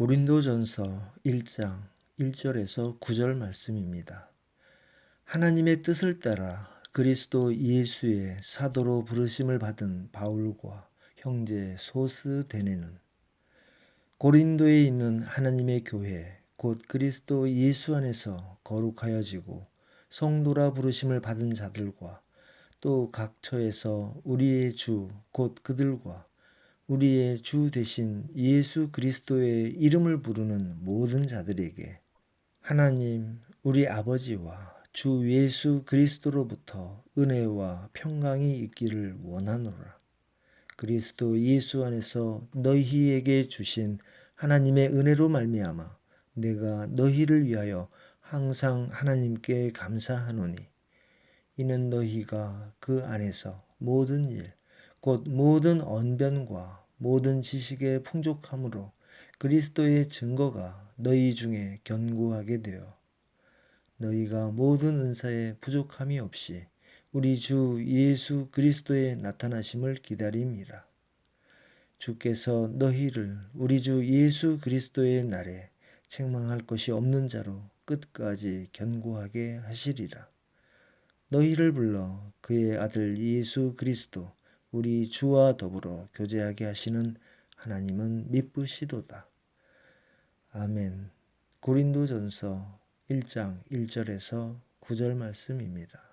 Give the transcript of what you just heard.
고린도전서 1장 1절에서 9절 말씀입니다. 하나님의 뜻을 따라 그리스도 예수의 사도로 부르심을 받은 바울과 형제 소스 데네는 고린도에 있는 하나님의 교회 곧 그리스도 예수 안에서 거룩하여지고 성도라 부르심을 받은 자들과 또 각처에서 우리의 주 곧 그들과 우리의 주 대신 예수 그리스도의 이름을 부르는 모든 자들에게 하나님 우리 아버지와 주 예수 그리스도로부터 은혜와 평강이 있기를 원하노라. 그리스도 예수 안에서 너희에게 주신 하나님의 은혜로 말미암아 내가 너희를 위하여 항상 하나님께 감사하노니 이는 너희가 그 안에서 모든 일 곧 모든 언변과 모든 지식의 풍족함으로 그리스도의 증거가 너희 중에 견고하게 되어 너희가 모든 은사에 부족함이 없이 우리 주 예수 그리스도의 나타나심을 기다림이라. 주께서 너희를 우리 주 예수 그리스도의 날에 책망할 것이 없는 자로 끝까지 견고하게 하시리라. 너희를 불러 그의 아들 예수 그리스도 우리 주와 더불어 교제하게 하시는 하나님은 미쁘시도다. 아멘. 고린도전서 1장 1절에서 9절 말씀입니다.